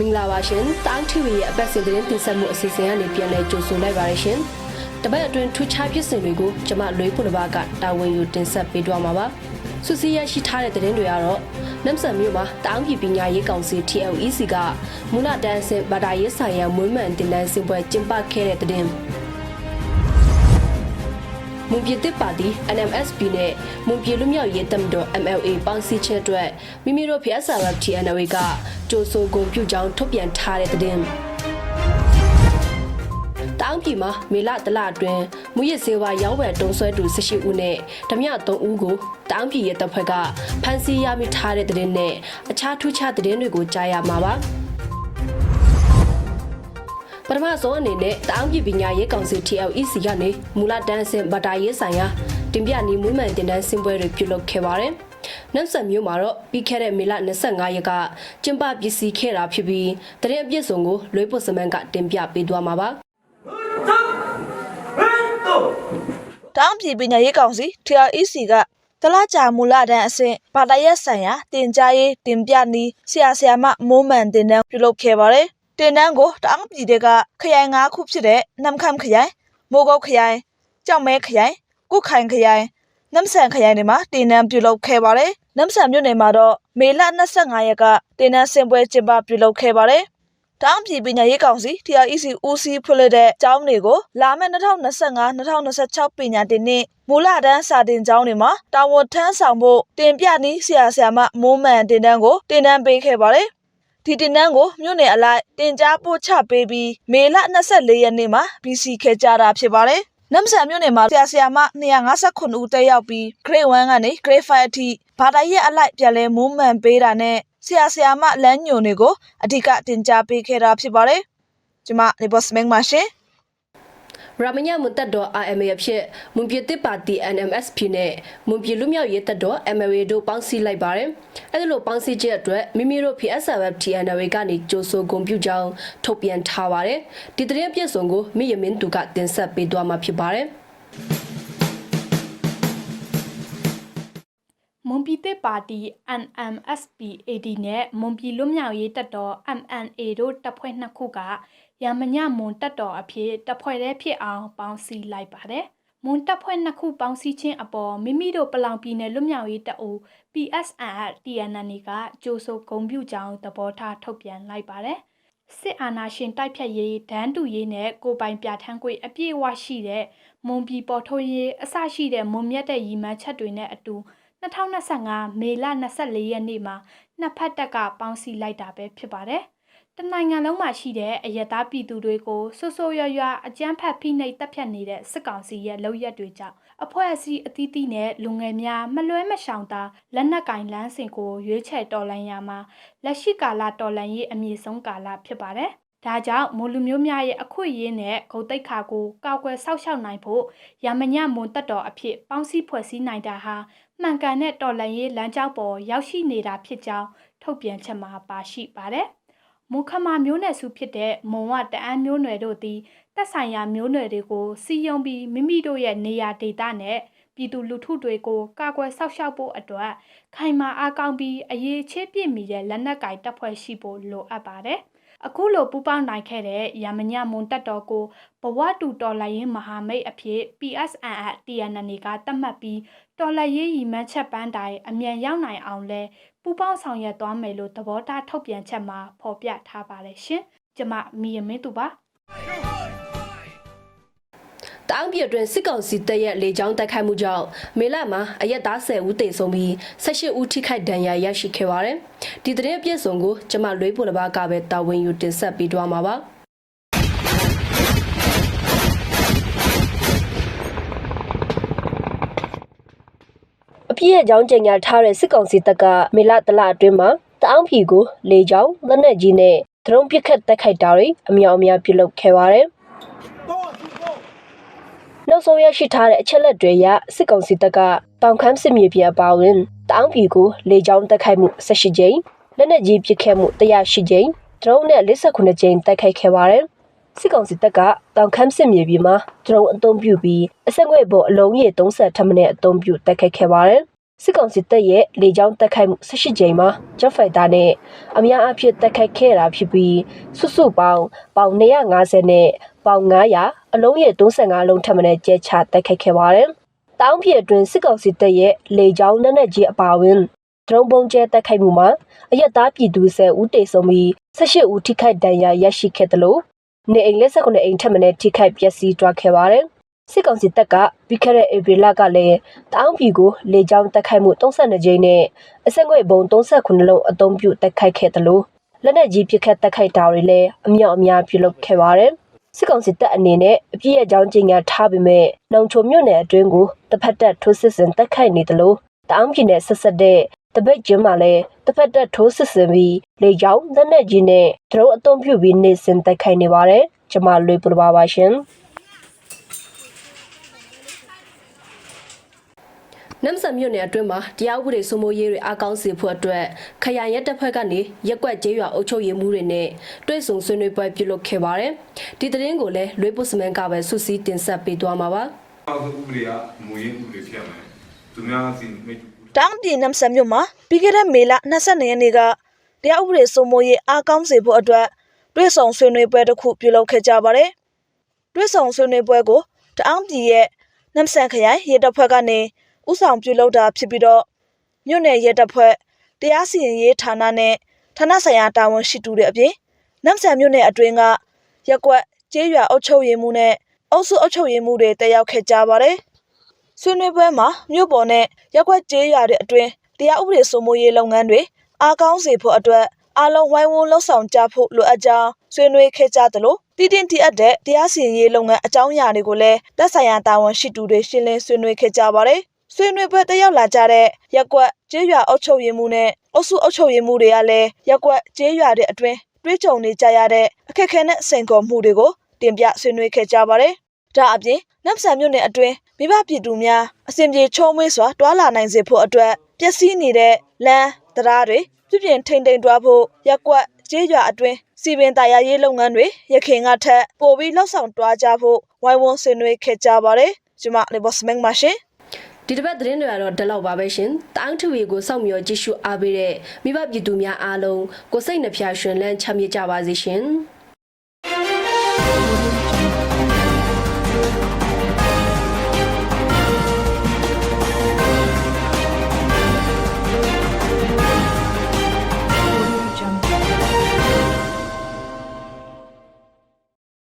မင်္ဂလာပါရှင်တောင်းထီဝီရဲ့အပတ်စဉ်သတင်းတင်ဆက်မှုအစီအစဉ်ကနေပြန်လည်ကြိုဆိုလိုက်ပါရရှင်တပတ်အတွင်းထူးခြားဖြစ်စဉ်တွေကိုကျွန်မလွေးဖုန်ဘာကတာဝန်ယူတင်ဆက်ပေးသွားမှာပါစုစည်းရရှိထားတဲ့သတင်းတွေကတော့နမ်ဆန်မြို့မှာတောင်းပြည်ပညာရေးကောင်စီ TLEC ကမူလတန်းအဆင့်ဗတာရေးဆိုင်ရာမွေးမှန်တင်တန်းစင်ပွဲကျင်းပခဲ့တဲ့သတင်းမွန်ပြည်သစ်ပါတီ NMSP နဲ့မွန်ပြည်လူမျိုးရေးတမတော် MLA ပေါင်းစည်းချက်အတွက်မိမိတို့ဖျက်ဆာရ TNW က ကြိုဆိုဂုဏ်ပြုကြောင်းထုတ်ပြန်ထားတဲ့သတင်းတောင်ပြည်မှာမေလတလအတွင်းမူရစ်စေဝါရောင်းဝယ်တုံးဆွဲသူ18ဦးနဲ့ဓမြ3ဦးကိုတောင်ပြည်ရဲ့တပ်ဖွဲ့ကဖမ်းဆီးရမိထားတဲ့သတင်းနဲ့အခြားထူးခြားသတင်းတွေကိုကြားရမှာပါပထမဆုံးအနေနဲ့တောင်ပြည်ပညာရေးကောင်စီ TLEC ကနေမူလတန်းအဆင့်ဗတာရေးဆိုင်ရာတင်ပြနေမွေးမှန်တင်တန်းစင်ပွဲတွေပြုလုပ်ခဲ့ပါတယ်။ နမ်ဆန်မြို့မှာတော့ပြီးခဲ့တဲ့မေလ25ရက်ကကျင်းပပစ္စည်းခဲ့တာဖြစ်ပြီးတရင်အပြည့်စုံကိုလွေးပုစမန်ကတင်ပြပေးသွားမှာပါ။တောင်ပြည်ပညာရေးကောင်စီ TREC ကတလားကြာမူလတန်းအဆင့်ဘာသာရပ်ဆိုင်ရာတင် जा ရေးတင်ပြနည်းဆရာဆရာမမိုးမှန်တင်တန်းပြုလုပ်ခဲ့ပါတယ်။တင်တန်းကိုတောင်ပြည်တွေကခရိုင်၅ခုဖြစ်တဲ့နမ်ခမ်ခရိုင်မိုးကုတ်ခရိုင်ကြောက်မဲခရိုင်ကုတ်ခိုင်ခရိုင်နမ်ဆန်ခရိုင်တွေမှာတင်တန်းပြုလုပ်ခဲ့ပါတယ်။ နမ်ဆန်မြို့နယ်မှာတော့မေလ25ရက်ကတင်တန်းဆင်ပွဲကျင်းပပြုလုပ်ခဲ့ပါတယ်။တောင်ပြည်ပညာရေးကောင်စီ TREC ဦးစီးဖွင့်လှစ်တဲ့ကျောင်းတွေကိုလာမယ့်2025-2026ပညာသင်နှစ်မူလတန်းစာတင်ကျောင်းတွေမှာတာဝန်ထမ်းဆောင်ဖို့တင်ပြနည်းဆရာဆရာမမိုးမှန်တင်တန်းကိုတင်တန်းပေးခဲ့ပါတယ်။ဒီတင်တန်းကိုမြို့နယ်အလိုက်တင် जा ပို့ချပေးပြီးမေလ24ရက်နေ့မှာ BC ခဲ့ကြတာဖြစ်ပါတယ်။ နမ်ဆန်မြို့နယ်မှာဆရာဆရာမ259ဦးတက်ရောက်ပြီး Grade 1ကနေ Grade 5အထိဘာသာရေးအလိုက်ပြန်လဲမိုးမှန်ပေးတာနဲ့ဆရာဆရာမလမ်းညွန်တွေကိုအဓိကတင် जा ပေးခဲ့တာဖြစ်ပါတယ်။ကျွန်မနေဘော့စမင်းပါရှင်။ ရမညမွန်တက်တော် RMA အဖြစ်မွန်ပြည်တစ်ပါတီ NMSP နဲ့မွန်ပြည်လူမျိုးရေးတက်တော် MLA တို့ပေါင်းစည်းလိုက်ပါတယ်။အဲဒီလိုပေါင်းစည်းချက်အတွက်မိမိတို့ PSFF TNW ကနေကြိုဆိုဂုဏ်ပြုကြောင်းထုတ်ပြန်ထားပါတယ်။ဒီသတင်းအပြည့်စုံကိုမိယမင်းသူကတင်ဆက်ပေးသွားမှာဖြစ်ပါတယ်။ မွန်ပြည်သစ်ပါတီ NMSP AD နဲ့မွန်ပြည်လွတ်မြောက်ရေးတပ်တော် MNA တို့တပ်ဖွဲ့နှစ်ခုကရမညမွန်တပ်တော်အဖြစ်တပ်ဖွဲ့တည်းဖြစ်အောင်ပေါင်းစည်းလိုက်ပါတယ်။မွန်တပ်ဖွဲ့နှစ်ခုပေါင်းစည်းခြင်းအပေါ်မိမိတို့ပလောင်ပြည်နယ်လွတ်မြောက်ရေးတပ်ဦး PSN TNN ကကြိုဆိုဂုဏ်ပြုကြောင်းသဘောထားထုတ်ပြန်လိုက်ပါတယ်။စစ်အာဏာရှင်တိုက်ဖြတ်ရေးဒန်းတူရေးနဲ့ကိုပိုင်ပြဋ္ဌာန်းခွင့်အပြည့်အဝရှိတဲ့မွန်ပြည်ပေါ်ထွန်းရေးအစရှိတဲ့မွန်မြတ်တဲ့ရည်မှန်းချက်တွေနဲ့အတူ 2025မေလ24ရက်နေ့မှာနှစ်ဖက်တပ်ကပေါင်းစည်းလိုက်တာပဲဖြစ်ပါတယ်။တနိုင်ငံလုံးမှာရှိတဲ့အယက်သားပြည်သူတွေကိုဆွဆိုးရွရွအကြမ်းဖက်ဖိနှိပ်တပ်ဖြတ်နေတဲ့စစ်ကောင်စီရဲ့လုပ်ရက်တွေကြောင့်အဖွဲ့အစည်းအသီးသီးနဲ့လူငယ်များမလွဲမရှောင်သာလက်နက်ကင်လန်းစင်ကိုရွေးချယ်တော်လှန်ရမှာလက်ရှိကာလတော်လှန်ရေးအမြင့်ဆုံးကာလဖြစ်ပါတယ်။ဒါကြောင့်မွန်လူမျိုးများရဲ့အခွင့်အရေးနဲ့ဂုဏ်သိက္ခာကိုကောက်ွယ်ဆောက်ရှောက်နိုင်ဖို့ရမညမွန်တက်တော်အဖြစ်ပေါင်းစည်းဖွဲ့စည်းနိုင်တာဟာ မှန်ကန်တဲ့တော်လှန်ရေးလမ်းကြောင်းပေါ်ရောက်ရှိနေတာဖြစ်ကြောင်းထုတ်ပြန်ချက်မှာပါရှိပါတယ်။မုခမာမျိုးနွယ်စုဖြစ်တဲ့မုံဝတအန်းမျိုးနွယ်တို့သည်တက်ဆိုင်ရာမျိုးနွယ်တွေကိုစီယုံပြီးမိမိတို့ရဲ့နေရာဒေသနဲ့ပြည်သူလူထုတွေကိုကာကွယ်ဆောက်ရှောက်ဖို့အတွက်ခိုင်မာအားကောင်းပြီးအရေးချေပြည့်မီတဲ့လက်နက်ကင်တပ်ဖွဲ့ရှိဖို့လိုအပ်ပါတယ်။ အခုလိုပူပေါင်းနိုင်ခဲ့တဲ့ရမညမွန်တက်တော်ကိုဘဝတူတော်လှန်ရေးမဟာမိတ်အဖြစ် PSN TNN ကသတ်မှတ်ပြီးတော်လှန်ရေးရည်မှန်းချက်ပန်းတိုင်အမြန်ရောက်နိုင်အောင်လဲပူပေါင်းဆောင်ရွက်သွားမယ်လို့သဘောထားထုတ်ပြန်ချက်မှာဖော်ပြထားပါတယ်ရှင်။ကျမမီယမင်းသူပါ။ တောင်ပြည်အတွင်းစစ်ကောင်စီတပ်ရဲ့လေကြောင်းတိုက်ခိုက်မှုကြောင့်မေလမှာအရက်သား10ဦးသေဆုံးပြီး18ဦးထိခိုက်ဒဏ်ရာရရှိခဲ့ပါတယ်။ဒီသတင်းအပြည့်စုံကိုကျမလွေးပေါ်တစ်ပါးကပဲတာဝန်ယူတင်ဆက်ပေးသွားမှာပါ။အပြည့်ရဲ့ကြောင်းကြင်ညာထားတဲ့စစ်ကောင်စီတပ်ကမေလတလအတွင်းမှာတအောင်းဖြီကိုလေကြောင်းလက်နက်ကြီးနဲ့ဒရုန်းပစ်ခတ်တိုက်ခိုက်တာတွေအများအများပြုလုပ်ခဲ့ပါတယ်။ နောက်ဆုံးရရှိထားတဲ့အချက်လက်တွေအရစစ်ကောင်စီတပ်ကတောင်ခမ်းစစ်မြေပြင်အပါအဝင်တအောင်းဖြီကိုလေကြောင်းတိုက်ခိုက်မှု18ကြိမ်လက်နက်ကြီးပစ်ခတ်မှု108ကြိမ်ဒရုန်းနဲ့59ကြိမ်တိုက်ခိုက်ခဲ့ပါတယ်။စစ်ကောင်စီတပ်ကတောင်ခမ်းစစ်မြေပြင်မှာဒရုန်းအသုံးပြုပြီးအဆက်ငွေပေါ်အလုံးရေ30ထပ်မံအသုံးပြုတိုက်ခိုက်ခဲ့ပါတယ်။ စစ်ကောင်စီတပ်ရဲ့လေကြောင်းတက်ခိုက်မှု18ကြိမ်မှာဂျက်ဖိုက်တာနဲ့အများအပြားတက်ခိုက်ခဲ့တာဖြစ်ပြီးစုစုပေါင်းပေါင်250နဲ့ပေါင်900အလုံးရဲ့35လုံးထပ်မံကျဲချတက်ခိုက်ခဲ့ပါတယ်။တောင်းပြအတွင်းစစ်ကောင်စီတပ်ရဲ့လေကြောင်းလက်နက်ကြီးအပါအဝင်ဒရုန်းပုံကျဲတက်ခိုက်မှုမှာအရက်သားပြည်သူ10ဦးတေဆုံးပြီး18ဦးထိခိုက်ဒဏ်ရာရရှိခဲ့တယ်လို့နေအိမ်လက်ဆက်9အိမ်ထပ်မံထိခိုက်ပျက်စီးသွားခဲ့ပါတယ်။ စစ်ကောင်စီတပ်ကပြီးခဲ့တဲ့ဧပြီလကလည်းတောင်းပြည်ကိုလေကြောင်းတက်ခိုက်မှု32ကြိမ်နဲ့အစက်ငွေဘုံ39လုံးအသုံးပြုတက်ခိုက်ခဲ့တယ်လို့လက်နက်ကြီးပစ်ခတ်တက်ခိုက်တာတွေလည်းအမြောက်အများပြုလုပ်ခဲ့ပါတယ်။စစ်ကောင်စီတပ်အနေနဲ့အပြည့်အကြောင်းကြီးညာထားပေမဲ့နောင်ချိုမြို့နယ်အတွင်းကိုတစ်ဖက်တက်ထိုးစစ်ဆင်တက်ခိုက်နေတယ်လို့တောင်းပြည်နယ်ဆက်ဆက်တဲ့တပိတ်ကျင်းမှာလည်းတစ်ဖက်တက်ထိုးစစ်ဆင်ပြီးလေကြောင်းလက်နက်ကြီးနဲ့ဒရုန်းအသုံးပြုပြီးနေစဉ်တက်ခိုက်နေပါတယ်။ကျွန်မလွေပူပါပါရှင်။ နမ်ဆန်မြို့နယ်အတွင်းမှာတရားဥပဒေစိုးမိုးရေးတွေအားကောင်းစေဖို့အတွက်ခရိုင်ရဲတပ်ဖွဲ့ကနေရက်ကွက်ကျေးရွာအုပ်ချုပ်ရေးမှုတွေနဲ့တွဲဆုံဆွေးနွေးပွဲပြုလုပ်ခဲ့ပါတယ်။ဒီသတင်းကိုလည်းလွေးပုစမန်ကပဲစုစည်းတင်ဆက်ပေးသွားမှာပါ။အောက်ဥပဒေကမူရင်းဥပဒေဖြစ်ရမယ်သူများစီမိတ်တောင်ပြည်နမ်ဆန်မြို့မှာပြီးခဲ့တဲ့မေလ22ရက်နေ့ကတရားဥပဒေစိုးမိုးရေးအားကောင်းစေဖို့အတွက်တွဲဆောင်ဆွေးနွေးပွဲတစ်ခုပြုလုပ်ခဲ့ကြပါတယ်။တွဲဆောင်ဆွေးနွေးပွဲကိုတအောင်းပြည်ရဲ့နမ်ဆန်ခရိုင်ရဲတပ်ဖွဲ့ကနေ ဥဆောင်ပြုလုပ်တာဖြစ်ပြီးတော့မြို့နယ်ရဲတပ်ဖွဲ့တရားစီရင်ရေးဌာနနဲ့ဌာနဆိုင်ရာတာဝန်ရှိသူတွေအပြင်နမ်ဆန်မြို့နယ်အတွင်းကရက်ကွက်ကျေးရွာအုပ်ချုပ်ရေးမှုနဲ့အုပ်စုအုပ်ချုပ်ရေးမှုတွေတက်ရောက်ခဲ့ကြပါတယ်။ဆွေးနွေးပွဲမှာမြို့ပေါ်နဲ့ရက်ကွက်ကျေးရွာတွေအတွင်းတရားဥပဒေစိုးမိုးရေးလုပ်ငန်းတွေအားကောင်းစေဖို့အတွက်အားလုံးဝိုင်းဝန်းလှုပ်ဆောင်ကြဖို့လိုအပ်ကြောင်းဆွေးနွေးခဲ့ကြသလိုတည်တင်တည်အပ်တဲ့တရားစီရင်ရေးလုပ်ငန်းအကြောင်းအရာတွေကိုလည်းသက်ဆိုင်ရာတာဝန်ရှိသူတွေရှင်းလင်းဆွေးနွေးခဲ့ကြပါတယ်။ ဆွေးနွေးပွဲတက်ရောက်လာကြတဲ့ရက်ကွက်ကျေးရွာအုပ်ချုပ်ရေးမှုနဲ့အုပ်စုအုပ်ချုပ်ရေးမှုတွေကလည်းရက်ကွက်ကျေးရွာတွေအတွင်းတွေးကြုံနေကြရတဲ့အခက်အခဲနဲ့စိန်ခေါ်မှုတွေကိုတင်ပြဆွေးနွေးခဲ့ကြပါတယ်။ဒါအပြင်နမ်ဆန်မြို့နယ်အတွင်းမိဘပြည်သူများအစဉ်ပြေချုံးမွေးစွာတွာလာနိုင်စေဖို့အတွက်ပျက်စီးနေတဲ့လမ်းတရားတွေပြုပြင်ထိန်ထိန်တွားဖို့ရက်ကွက်ကျေးရွာအတွင်းစီပင်တရားရေးလုပ်ငန်းတွေရခင်ကထက်ပိုပြီးလှောက်ဆောင်တွားကြဖို့ဝိုင်းဝန်းဆွေးနွေးခဲ့ကြပါတယ်ကျွန်မလေဘော့စမင်းမရှင် ဒီတစ်ပတ်သတင်းတွေကတော့ဒီလောက်ပါပဲရှင်။တောင်းထူရီကိုစောင့်မျှော်ကြည့်ရှုအားပေးတဲ့မိဘပြည်သူများအားလုံးကိုစိတ်နှဖျားရှင်လန်းချမ်းမြေ့ကြပါစေရှင်။